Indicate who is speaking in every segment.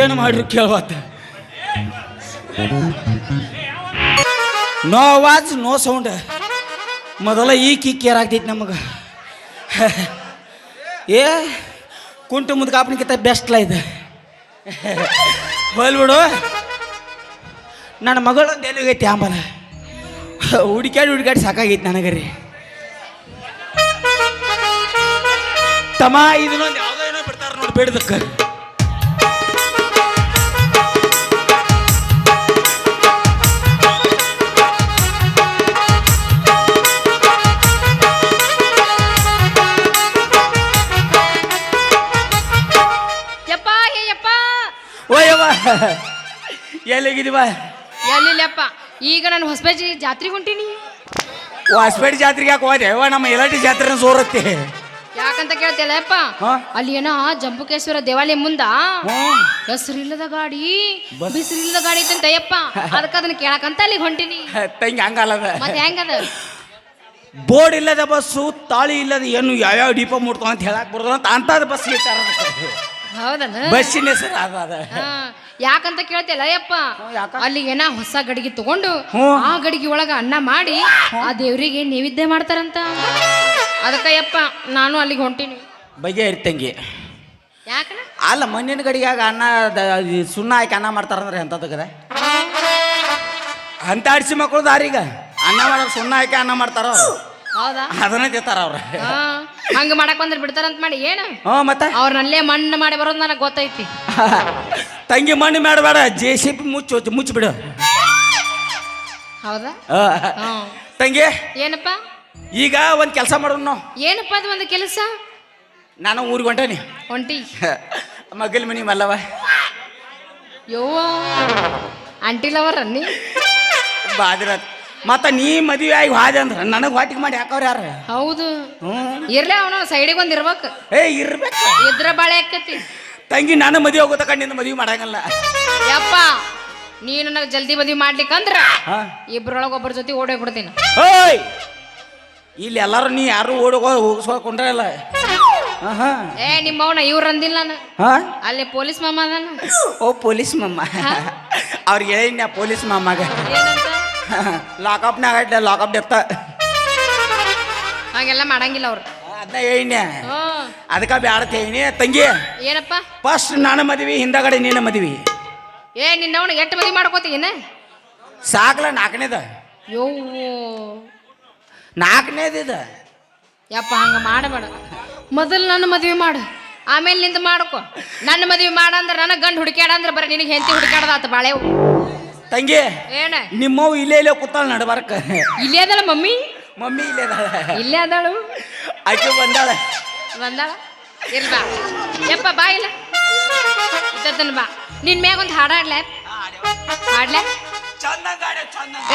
Speaker 1: ಏನು ಮಾಡ್ರಿ ಕೇಳವತ್ತ ನೋ ವಾಜ್, ನೋ ಸೌಂಡ್. ಮೊದಲ ಈ ಕಿಕ್ ಏರಾಗ್ತೈತಿ ನಮಗೆ. ಏ, ಕುಂಟು ಮುದ್ಕಾಪನಿಕಿಂತ ಬೆಸ್ಟ್ಲ ಇದೆ. ಹೋಲ್ಬಿಡು ನನ್ನ ಮಗಳೊಂದು ಎಲ್ಲಿಗೈತಿ ಆಂಬಲ ಹುಡುಕಾಡಿ ಹುಡುಕಾಡಿ ಸಾಕಾಗೈತಿ ನನಗೆ ರೀ. ತಮ್ಮ, ಇದನ್ನೊಂದು ಯಾವುದೋ ಏನೋ ಬಿಡ್ತಾರೆ ನೋಡಿ ಬೇಡದಕ್ಕೆ. ಎಲ್ಲಿಗಿದೀವ
Speaker 2: ಎಲ್ಲಿಲ್ಲಪ್ಪ? ಈಗ ನಾನು ಹೊಸಪೇಟೆ ಜಾತ್ರೆಗೆ ಹೊಂಟೀನಿ.
Speaker 1: ಹೊಸಪೇಟೆ ಜಾತ್ರೆಗೆ ಯಾಕೆ ಹೋದೆ? ನಮ್ಮ ಎಲಾಟಿ ಜಾತ್ರೆ ಸೋರತ್ತೆ.
Speaker 2: ಯಾಕಂತ ಕೇಳ್ತಿಲ್ಲಪ್ಪ
Speaker 1: ಹಾ?
Speaker 2: ಅಲ್ಲಿ ಏನ ಜಂಬುಕೇಶ್ವರ ದೇವಾಲಯ ಮುಂದ ಹೆಸರಿಲ್ಲದ ಗಾಡಿ ಬಿಸಿರಿಲ್ಲದ ಗಾಡಿ ಐತಂತ ಯಪ್ಪ ಅದಕ್ಕೆ ಅದನ್ನ ಕೇಳಕಂತ ಅಲ್ಲಿಗೆ ಹೊಂಟೀನಿ.
Speaker 1: ತಂಗಿ ಹಂಗಲ್ಲದ
Speaker 2: ಮತ್ತೆ ಹೆಂಗದ
Speaker 1: ಬೋರ್ಡ್ ಇಲ್ಲದ ಬಸ್ಸು ತಾಳಿ ಇಲ್ಲದ ಏನು ಯಾವ್ಯಾವ ಡಿಪೋ ಮುಟ್ತಾವ ಅಂತ ಹೇಳಕ್ ಬರ್ತದ ಅಂತ ಅಂತ ಬಸ್ ಇಟ್ಟಾರ
Speaker 2: ಹೌದನ?
Speaker 1: ಬಸ್ಸಿನ ಹೆಸರು ಅದ ಅದ.
Speaker 2: ಹಾ, ಯಾಕಂತ ಕೇಳ್ತಿಲ್ಲ ಯಪ್ಪ
Speaker 1: ಯಾಕ?
Speaker 2: ಅಲ್ಲಿ ಏನ ಹೊಸ ಗಡಿಗೆ ತಗೊಂಡು
Speaker 1: ಹ್ಞೂ.
Speaker 2: ಆ ಗಡಿಗೆ ಒಳಗ ಅನ್ನ ಮಾಡಿ ಆ ದೇವ್ರಿಗೆ ನೈವೇದ್ಯ ಮಾಡ್ತಾರಂತ. ಅದಕ್ಕಯ್ಯಪ್ಪ ಯಪ್ಪ ನಾನು ಅಲ್ಲಿಗೆ ಹೊಂಟೀನಿ.
Speaker 1: ಬಗೆ ಇರ್ತಂಗಿ.
Speaker 2: ಯಾಕನ
Speaker 1: ಅಲ್ಲ ಮಣ್ಣಿನ ಗಡಿಯಾಗ ಅನ್ನ ದ- ಈ ಸುಣ್ಣ ಹಾಕಿ ಅನ್ನ ಮಾಡ್ತಾರಂದ್ರೆ ಎಂಥದಕ್ಕದ ಅಂತ ಆಡಿಸಿ ಮಕ್ಕಳು ದಾರಿಗ. ಅನ್ನ ಮಾಡೋದು ಸುಣ್ಣ ಹಾಕಿ ಅನ್ನ ಮಾಡ್ತಾರ? ಅವ್ರು.
Speaker 2: ಹೌದಾ?
Speaker 1: ಅದನ್ನ ತಿಂತಾರ ಅವ್ರ.
Speaker 2: ಹಾ ಹಂಗ ಮಾಡಕ್ ಬಂದ್ರೆ ಬಿಡ್ತಾರಂತ ಮಾಡಿ ಏನು?
Speaker 1: ಹ್ಞೂ ಮತ್ತೆ?
Speaker 2: ಅವ್ರನ್ನಲ್ಲೇ ಮಣ್ಣು ಮಾಡಿ ಬರೋದು ನನಗೆ ಗೊತ್ತೈತಿ.
Speaker 1: ತಂಗಿ ಮಣ್ಣು ಮಾಡಬೇಡ ಜೆ ಸಿ ಪಿ ಮುಚ್ಚು ಮುಚ್ಚಿಬಿಡು
Speaker 2: ಹೌದಾ?
Speaker 1: ಆ, ತಂಗಿ?
Speaker 2: ಏನಪ್ಪ?
Speaker 1: ಈಗ ಒಂದು ಕೆಲಸ ಮಾಡೋಣ ನಾವು.
Speaker 2: ಏನಪ್ಪ ಅದು ಒಂದು ಕೆಲಸ?
Speaker 1: ನಾನು ಊರಿಗೆ ಹೊಂಟೇನಿ.
Speaker 2: ಒಂಟಿ.
Speaker 1: ಮಗಲ್ ಮನಿ ಮಲ್ಲವ
Speaker 2: ಯೋ ಅಂಟಿಲವರ ನೀ?
Speaker 1: ಬಾದಿರತ್. ಮತ್ತ ನೀ ಮದುವೆ ಆಗಿ ಹಾದೆ ಅಂದ್ರೆ ನನಗೆ ಹೊಟ್ಟಿಗೆ ಮಾಡಿ ಹಾಕವ್ರ ಯಾರು?
Speaker 2: ಹೌದು. ಇರ್ಲೇ ಅವನು ಸೈಡಿಗೆ ಬಂದು ಇರ್ಬೇಕು.
Speaker 1: ಏ ಇರ್ಬೇಕು.
Speaker 2: ಇದ್ರ ಬಾಳೆ ಆಕತಿ.
Speaker 1: ತಂಗಿ ನಾನು ಮದುವೆ ಹೋಗೋ ತಗೊಂಡಿಂದ ಮದುವೆ ಮಾಡಂಗಲ್ಲ.
Speaker 2: ಯಪ್ಪ ನೀನು ನನಗೆ ಜಲ್ದಿ ಮದ್ವಿ ಮಾಡ್ಲಿಕ್ಕಂದ್ರ
Speaker 1: ಹಾ.
Speaker 2: ಇಬ್ರೊಳಗೆ ಒಬ್ಬರ ಜೊತೆ ಓಡೋಗಿ ಬಿಡ್ತೀನಿ.
Speaker 1: ಹೋಯ್! ಇಲ್ಲಿ ಎಲ್ಲಾರು ನೀ ಯಾರು ಓಡೋಗ ಹೋಗಿಸ್ಕೊಂಡ್ರಲ್ಲ ಏ ನಿಮ್ಮ
Speaker 2: ಏ ನಿಮ್ಮವನ ಇವ್ರು ಅಂದಿಲ್ಲ ನಾನು.
Speaker 1: ಹಾಂ?
Speaker 2: ಅಲ್ಲಿ ಪೊಲೀಸ್ ಮಾಮ ಅದಾನ.
Speaker 1: ಓ ಪೊಲೀಸ್ ಮಮ್ಮ ಅವ್ರಿಗೆ ಹೇಳಿನ ಪೊಲೀಸ್ ಮಮ್ಮಗ
Speaker 2: ಏನಂತ?
Speaker 1: ಲಾಕಪ್ನಾಗ ಲಾಕಪ್ ಡೆಪ್ತ
Speaker 2: ಹಾಗೆಲ್ಲ ಮಾಡಂಗಿಲ್ಲ ಅವ್ರು.
Speaker 1: ಅದನ್ನ ಹೇಳಿನ
Speaker 2: ಹ್ಞೂ.
Speaker 1: ಅದಕ್ಕೆ ಬ್ಯಾಡ ಹೇಳಿನಿ ತಂಗಿ.
Speaker 2: ಏನಪ್ಪ?
Speaker 1: ಫಸ್ಟ್ ನಾನು ಮದ್ವಿ ಹಿಂದಗಡೆ ನೀನ ಮದ್ವಿ.
Speaker 2: ಏ ನಿನ್ನವನು ಎಷ್ಟು ಮದ್ವಿ ಮಾಡ್ಕೋತೀನ
Speaker 1: ಸಾಕಲ ನಾಲ್ಕನೇದ?
Speaker 2: ಯೋ
Speaker 1: ನಾಲ್ಕನೇದಿದ
Speaker 2: ಯಪ್ಪ ಹಂಗ ಮಾಡಬೇಡ. ಮೊದಲು ನನ್ನ ಮದ್ವೆ ಮಾಡು. ಆಮೇಲೆ ನಿಂದ ಮಾಡ್ಕೊ. ನನ್ನ ಮದ್ವೆ ಮಾಡ ಅಂದ್ರೆ ನನಗೆ ಗಂಡು ಹುಡುಕ್ಯಾಡ ಅಂದ್ರೆ ಬರೀ ನಿನಗೆ ಹೆಂಡತಿ ಹುಡುಕ್ಯಾಡದ ಆತ ಬಾಳೆವು
Speaker 1: ತಂಗಿ
Speaker 2: ಏನ?
Speaker 1: ನಿಮ್ಮವ್ ಇಲ್ಲೇ ಇಲ್ಲೇ ಕೂತಾಳ ನಡಬಾರಕ.
Speaker 2: ಇಲ್ಲೇ ಅದಳ ಮಮ್ಮಿ?
Speaker 1: ಮಮ್ಮಿ ಇಲ್ಲೇ ಅದಾಳ.
Speaker 2: ಇಲ್ಲೇ ಅದಾಳು?
Speaker 1: ಆಕೆ ಬಂದಾಳ.
Speaker 2: ಬಂದಾಳ? ಇಲ್ ಬಾ. ಯಪ್ಪ ಬಾ ಇಲ್ಲ. ಬಾ. ನಿನ್ ಮ್ಯಾಗ ಒಂದು ಹಾಡ ಹಾಡ್ಲೆ? ಹಾಡ್ಲೆ?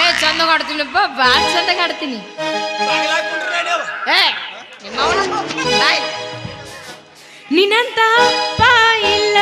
Speaker 2: ಏ ಚಂದ ಹಾಡ್ತೀನಪ್ಪ ಭಾಳ ಚಂದ ಹಾಡ್ತೀನಿ. ಏ ಬಾಯ್. ನಿನ್ನಂತ ಇಲ್ಲ.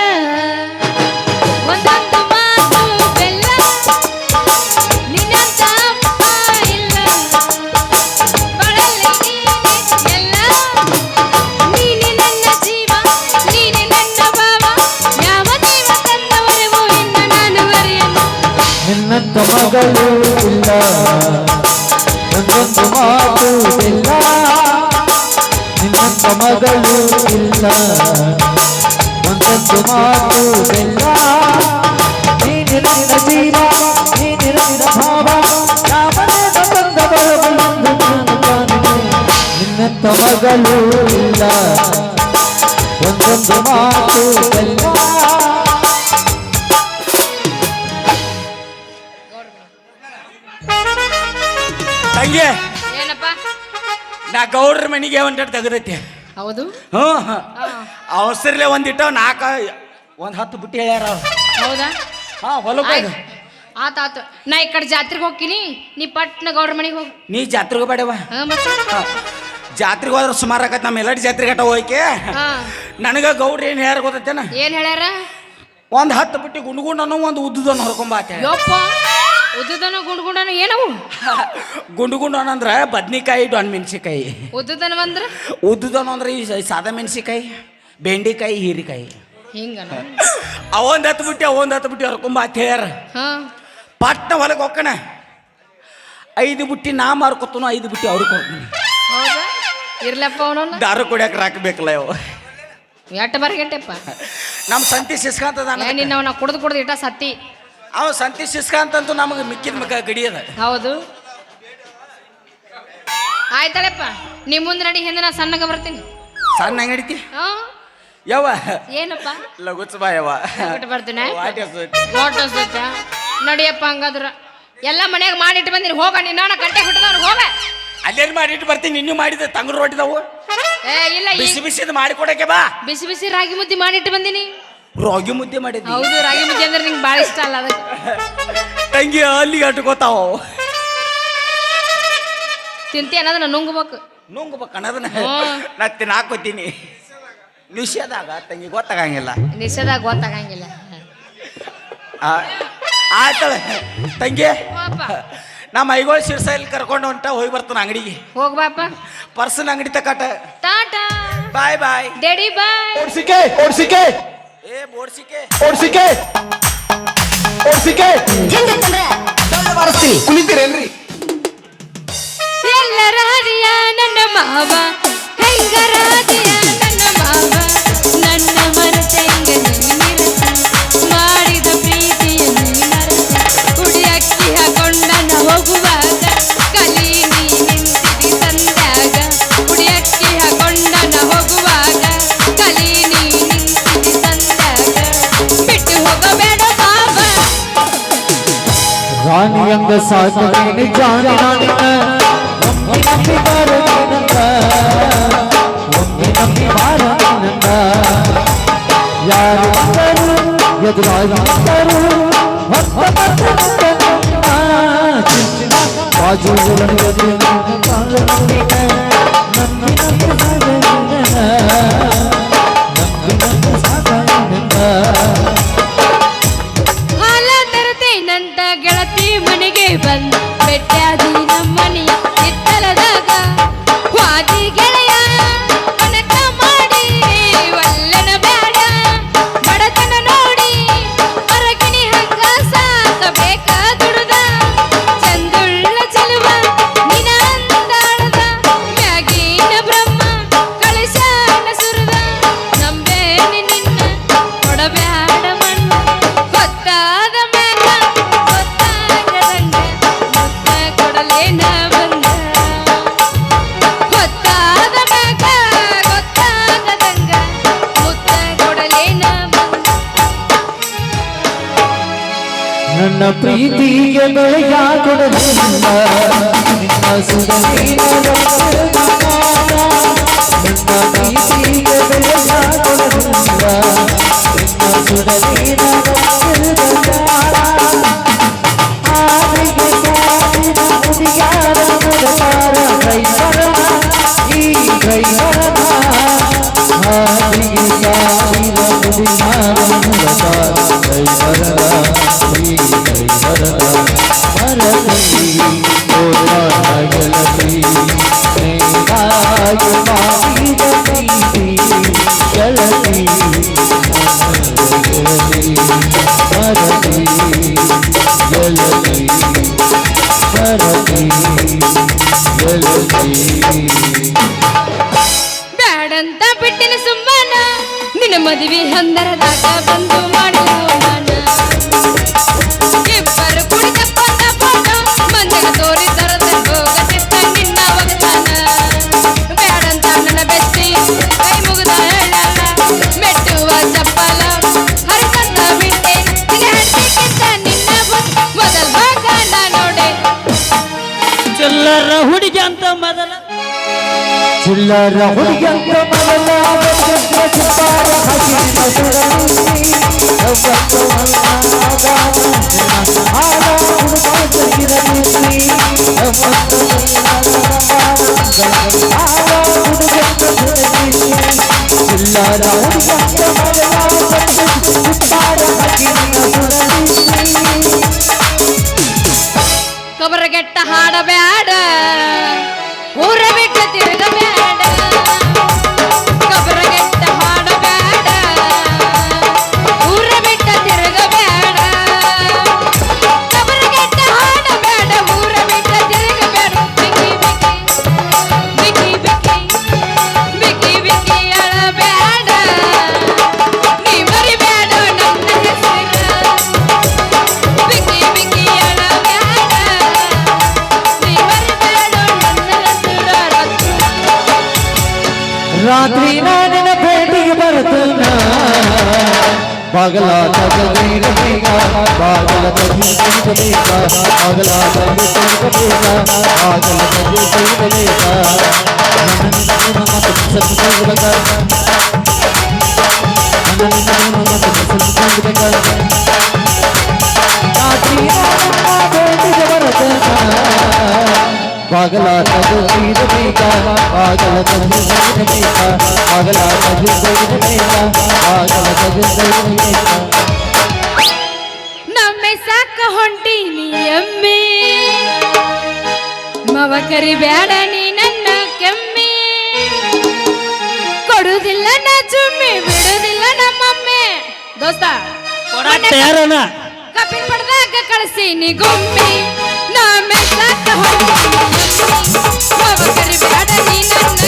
Speaker 2: ನಿನ್ನಂತ
Speaker 3: ಮಗಳು ಇಲ್ಲ ಒಂದೊಂದು ಮಾತು ಬೆಲ್ಲ ನೀನಿರಲಿನ ನನ್ನ ಜೀವ ನೀನಿರಲಿನ ನನ್ನ ಭಾವ ಯಾವನೇನ ಬಂದ ಬರಬಲ್ಲೊಂದು ನಾನು ಕಾಣುವೆ. ನಿನ್ನಂತ ಮಗಳು ಇಲ್ಲ. ಒಂದೊಂದು ಮಾತು ಬೆಲ್ಲ
Speaker 1: ತಂಗಿ
Speaker 2: ಏನಪ್ಪ?
Speaker 1: ನಾ ಗೌಡ್ರ ಮನೆಗೆ ಒಂದೆರಡು ತೆಗೆದೈತಿ.
Speaker 2: ಹೌದು?
Speaker 1: ಹ್ಞೂ. ಅವಸರ್ಲೆ ಒಂದಿಟ್ಟು ನಾಲ್ಕ ಒಂದು ಹತ್ತು ಬುಟ್ಟಿ ಹೇಳ್ಯಾರ.
Speaker 2: ಹೌದಾ?
Speaker 1: ಹಾ ಹೊಲಕ್ಕೆ ಹೋಗು.
Speaker 2: ಆತ ಆತು. ನಾ ಈ ಕಡೆ ಜಾತ್ರೆಗೆ ಹೋಗ್ತೀನಿ. ನೀ ಪಟ್ನ ಗೌಡ್ರ ಮನೆಗೆ ಹೋಗಿ.
Speaker 1: ನೀ ಜಾತ್ರೆಗೆ ಬೇಡವ ಜಾತ್ರೆಗೆ ಹೋದ್ರೆ ಸುಮಾರು ಆಗತ್ತೆ ನಮ್ಮ ಎಲ್ಲಡಿ ಜಾತ್ರೆ ಗಟ್ಟ ಹೋಯ್ಕೆ
Speaker 2: ಹಾ.
Speaker 1: ನನಗೆ ಗೌಡ್ರ ಏನು ಹೇಳ್ಯಾರ ಗೊತ್ತೇನ
Speaker 2: ಏನ್ ಹೇಳ್ಯಾರ?
Speaker 1: ಒಂದು ಹತ್ತು ಬುಟ್ಟಿ ಅನ್ನೋ ಒಂದು ಉದ್ದುದನ್ನು ಹೊರ್ಕೊಂಬಾತೆ
Speaker 2: ಯಪ್ಪ. ಉದ್ದುದನ ಗುಂಡ್ಗುಂಡನ ಏನವು?
Speaker 1: ಗುಂಡುಗುಂಡು ಅಂದ್ರೆ ಬದ್ನಿಕಾಯಿ ಡೊಣ್ ಮೆಣಸಿಕಾಯಿ
Speaker 2: ಉದ್ದುದನ ಅಂದ್ರೆ?
Speaker 1: ಉದ್ದುದನು ಅಂದ್ರೆ ಈ ಸಾದಾ ಮೆಣಸಿಕಾಯಿ ಬೆಂಡಿಕಾಯಿ ಹೀರಿಕಾಯಿ.
Speaker 2: ಹಿಂಗ
Speaker 1: ಅವೊಂದು ಹತ್ತು ಬಿಟ್ಟು ಅವೊಂದು ಹತ್ತು ಬಿಟ್ಟು ಹರ್ಕೊಂಬ ಅಂತ ಹೇಳ್ಯಾರ
Speaker 2: ಹಾ.
Speaker 1: ಪಟ್ನ ಹೊಲಕ್ಕೆ ಹೋಗ್ಕಣ ಐದು ಬುಟ್ಟಿ ನಾ ಮಾರ್ಕೊತನು ಐದು ಬುಟ್ಟಿ ಅವ್ರಿಗೆ ಕೊಡ್ತೀನಿ.
Speaker 2: ಹೌದಾ? ಇರ್ಲಪ್ಪ ಅವನನ್ನ?
Speaker 1: ದಾರು ಕುಡಿಯಕ್ಕೆ ರಾಕಬೇಕಲ್ಲ ಅವು.
Speaker 2: ಎಟ್ಟು ಬರ್ಗೆಟ್ಟಪ್ಪ
Speaker 1: ನಮ್ಮ ಸಂತಿ ಸಿಸ್ಕಾಂತದ
Speaker 2: ನಿನ್ನ ನಾ ಕುಡ್ದು ಕುಡ್ದು ಇಟ್ಟ ಸತ್ತಿ.
Speaker 1: ಅವ ಸಂತಿ ಸಿಸ್ಕಾಂತಂತೂ ನಮಗೆ ಮಿಕ್ಕಿದ ಮಕ್ಕ ಗಡಿ ಅದ.
Speaker 2: ಹೌದು. ಆಯ್ತಳಪ್ಪ ನಿಮ್ ಮುಂದೆ ನಡಿ ಹಿಂದೆ ನಾ ಸಣ್ಣಗ ಬರ್ತೀನಿ.
Speaker 1: ಸಣ್ಣ ಹೆಂಗ್ ನಡಿತಿ?
Speaker 2: ಹಾ ಏನಪ್ಪ?
Speaker 1: ಲಗುಚ್ ಬಾ ಯವ್ವ.
Speaker 2: ಬಿಟ್ಟು ಬರ್ತೀನಿ
Speaker 1: ವಾಟ್
Speaker 2: ನಡಿಯಪ್ಪ ಹಂಗಾದ್ರ. ಎಲ್ಲ ಮನೆಯಾಗ ಮಾಡಿಟ್ಟು ಬಂದಿನಿ ಹೋಗ ನಿನ್ನ ಗಂಟೆ ಹುಟ್ಟದವ್ನು ಹೋಗ.
Speaker 1: ಅಲ್ಲೇನ್ ಮಾಡಿಟ್ಟು ಬರ್ತೀನಿ ಇನ್ನೂ ಮಾಡಿದ ತಂಗ್ರು ರೊಟ್ಟಿದವು
Speaker 2: ಏ ಇಲ್ಲ ಈ
Speaker 1: ಬಿಸಿ ಬಿಸಿದ ಮಾಡಿ ಕೊಡಕ್ಕೆ ಬಾ.
Speaker 2: ಬಿಸಿ ಬಿಸಿ ರಾಗಿ ಮುದ್ದೆ ಮಾಡಿಟ್ಟು ಬಂದಿನಿ.
Speaker 1: ರಾಗಿ ಮುದ್ದೆ ಮಾಡಿದ್ವಿ.
Speaker 2: ಹೌದು ರಾಗಿ ಮುದ್ದೆ ಅಂದ್ರೆ ನಿಂಗೆ ಭಾಳ ಇಷ್ಟ ಅಲ್ಲ ಅದಕ್ಕೆ.
Speaker 1: ತಂಗಿ ಅಲ್ಲಿಗೆ ಅಟ್ಕೋತಾವ.
Speaker 2: ತಿಂತಿ ಅನ್ನೋದನ್ನ ನುಂಗ್ಬೇಕು.
Speaker 1: ನುಂಗ್ಬೇಕು ಅನ್ನೋದನ್ನ. ನಾ ತಿನ್ನಾಕೋತೀನಿ. ನಿಷೇಧಾಗ ತಂಗಿ ಗೊತ್ತಾಗಂಗಿಲ್ಲ.
Speaker 2: ನಿಷೇಧಾಗ ಗೊತ್ತಾಗಂಗಿಲ್ಲ.
Speaker 1: ಆ, ಆಯ್ತಳ ತಂಗಿ. ನಮ್ಮ ಐಗೋಳ ಶಿರ್ಸೈಲ್ ಕರ್ಕೊಂಡು ಹೊಂಟ ಹೋಗಿ ಬರ್ತಾನ ಅಂಗಡಿಗೆ.
Speaker 2: ಹೋಗ್ಬಾಪ
Speaker 1: ಪರ್ಸನ್ ಅಂಗಡಿ ತಕಟ.
Speaker 2: ಟಾಟಾ.
Speaker 1: ಬಾಯ್ ಬಾಯ್.
Speaker 2: ಡೆಡಿ ಬಾಯ್.
Speaker 3: ಓಡ್ಸಿಕೆ ಓಡ್ಸಿಕೆ.
Speaker 1: ಏ ಬೋಡ್ಸಿಕೆ
Speaker 3: ಓಡ್ಸಿಕೆ ಓಡ್ಸಿಕೆ ಬಾರಿಸ್ತೀನಿ ಕುಳಿತೀರೇನ್ರಿ
Speaker 2: ಎಲ್ಲರ ಹರಿಯ ನನ್ನ ಮಾವ.
Speaker 3: ராணி அங்க சாத்துனேனு ஜானி நானின ஒம்மி நம்பி பாரு நினந்த ஒம்மி நம்பி பாரு நினந்த யாரு வந்தரு எதிராகி வந்தரு வந்த பத்து நினந்த சின்ன பாஜு உலகம் எதிராக பாரு நினந்த நம்பி
Speaker 2: நம்பி பாரு ಗೆಳತಿ ಮನೆಗೆ ಬಂದ ಬೆಟ್ಟಾದಿ ನನ್ನ
Speaker 3: ಪ್ರೀತಿಗೆ ಬೆಳೆಯ ಸುಧೀನ
Speaker 2: ಬ್ಯಾಡಂತ ಬಿಟ್ಟಿನ ಸುಮ್ಮನ ನಿನ್ನ ಮದುವೆ ಹಂದರದಾಗ ಬಂದು ಮಾಡಿದ ಚಿಲ್ಲರ ಹುಡುಗಿ ಅಂತ ಮೊದಲ.
Speaker 1: ಚಿಲ್ಲರ ಹುಡುಗಿ ಅಂತ ಮೊದಲ.
Speaker 3: ಚಿಲ್ಲರ ಹುಡುಗಿ ಅಂತ ಸುರಳಿ ಚಿಲ್ಲರ ಹುಡುಗಂತ
Speaker 2: ಕಬರಗೆಟ್ಟ ಹಾಡಬೇಡ. ಊರ ಬಿಟ್ಟು ತಿರುಗಬ್ಯಾಡ
Speaker 3: ಬಾಗಲ ತಗಲೀರ ಬೇಗ ಬಾಗಲ ತಗಲೀರ ಬೇಗ ಬಾಗಲ ತಗಲೀರ ಬೇಗ ಬಾಗಲ ತಗಲೀರ ಬೇಗ ನನ್ನ ಮತ್ತು ಸತ್ಸಂಗದ ನನ್ನ ಮತ್ತು ಸತ್ಸಂಗದ ಬಾಗಲ ತಗಲೀರ ಬೇಗ ಬಾಗಲ ತಗಲೀರ ಬೇಗ ಬಾಗಲ ತಗಲೀರ ಬೇಗ ಬಾಗಲ ತಗಲೀರ ಬೇಗ
Speaker 2: ನಮ್ಮೆ ಸಾಕ ಹೊಂಟೀನಿ ಎಮ್ಮೆ. ಮವ ಬೇಡ ನೀ ನನ್ನ ಕೆಮ್ಮಿ. ಕೊಡುದಿಲ್ಲ ನಾ ಚುಮ್ಮಿ ಬಿಡುದಿಲ್ಲ ನಮ್ಮಮ್ಮೆ ದೋಸ್ತ
Speaker 1: ಯಾರನ
Speaker 2: ಕಪಿಲ್ ಪಡ್ದಾಗ ಕಳಿಸೀನಿ ಗುಮ್ಮಿ ನಮ್ಮೆ ಸಾಕ ಹೊಂಟೀನಿ ಮವ ಬೇಡ ನೀ ನನ್ನ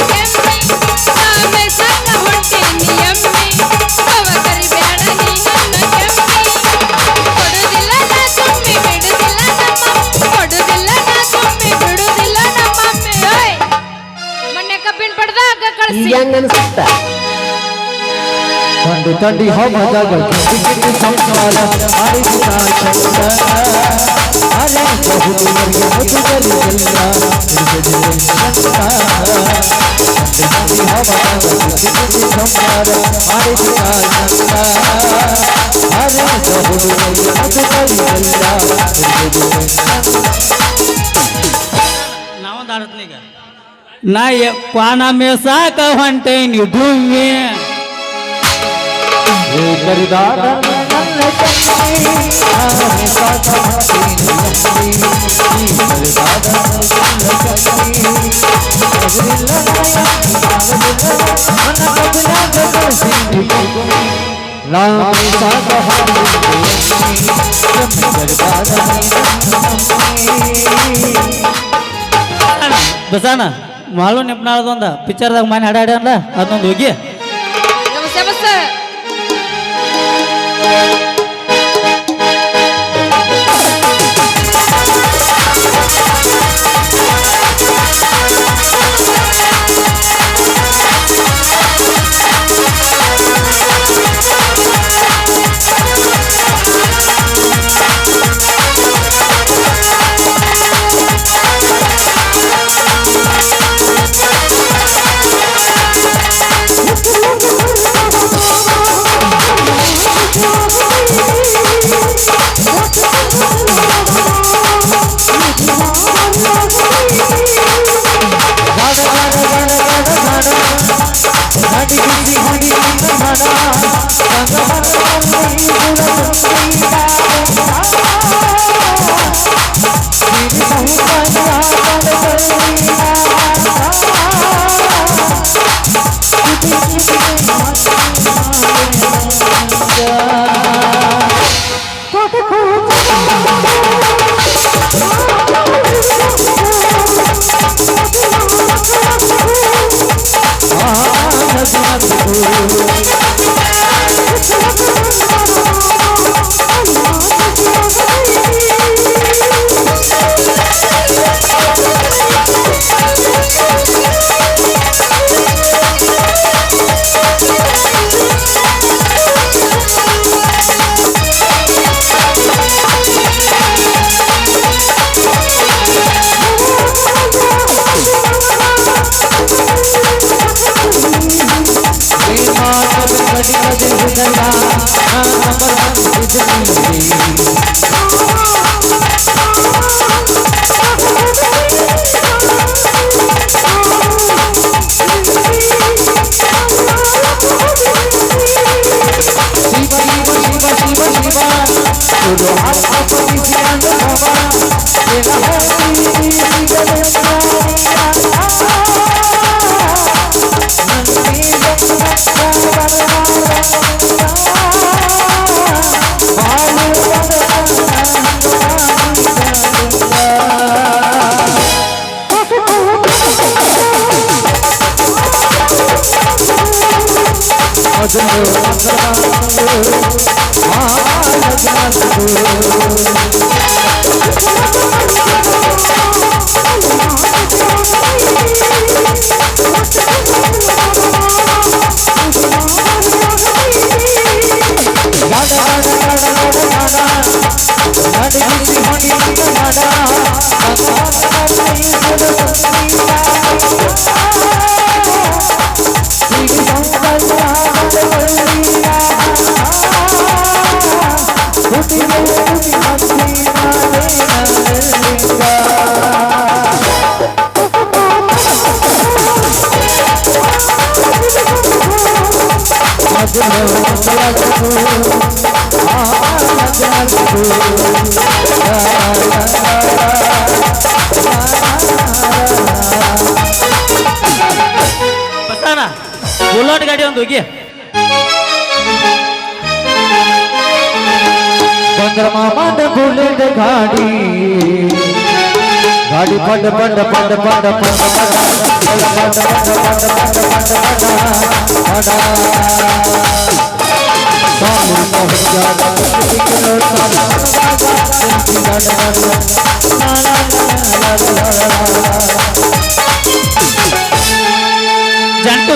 Speaker 3: ತಂಡು ತಂಡಿ ಹೋಮದಾಗ ಕಿಂಡಿ ಸಂಸಾರ ಮಾಡಿದ ಚಂದ ಅರೆ ಬಹುದು ಮರಿಯ ಮಧುಗಲಿ ಎಲ್ಲ ತಂಡು ತಂಡಿ ಹೋಮದಾಗ ಕಿಂಡಿ ಸಂಸಾರ ಮಾಡಿದ ಚಂದ ಅರೆ ಬಹುದು ಮರಿಯ ಮಧುಗಲಿ ಎಲ್ಲ
Speaker 1: ನಾವೊಂದು ಆಡತ್ನ ಈಗ ನಾ ಯ- ಕ್ವಾನ ಮೇಸಾಕ ಹೊಂಟೇನಿ ಡುಮ್ಮಿ
Speaker 3: ಕರಿದಾದ ನನ್ನ ತಂಗಿ ನಾನು ಸಾಕ ಮಾಡ್ತೀನಿ ಲಕ್ಷ್ಮಿ. ಈ ಕರಿದಾದ ನನ್ನ ತಂಗಿ ना ये पाना में साक वंटे नाकंटे
Speaker 1: बसाना ಮಾಳು ನೆಪ್ನಾಳದೊಂದ ಪಿಕ್ಚರ್ದಾಗ ಮನೆ ಹಾಡಾಡ್ಯಾನಲ್ಲ ಅದೊಂದು ಹೋಗಿ.
Speaker 3: ಗಾಡ ಗಾಡಿ ಬಿಸಿ ಹೊಡಿ ದೊಡ್ಡ ಗಾಡಿ
Speaker 4: ಒಂದು ಹೋಗಿ
Speaker 3: चंद्रमाद बुलेट गाड़ी गाड़ी पट पट पट पट पट जंटू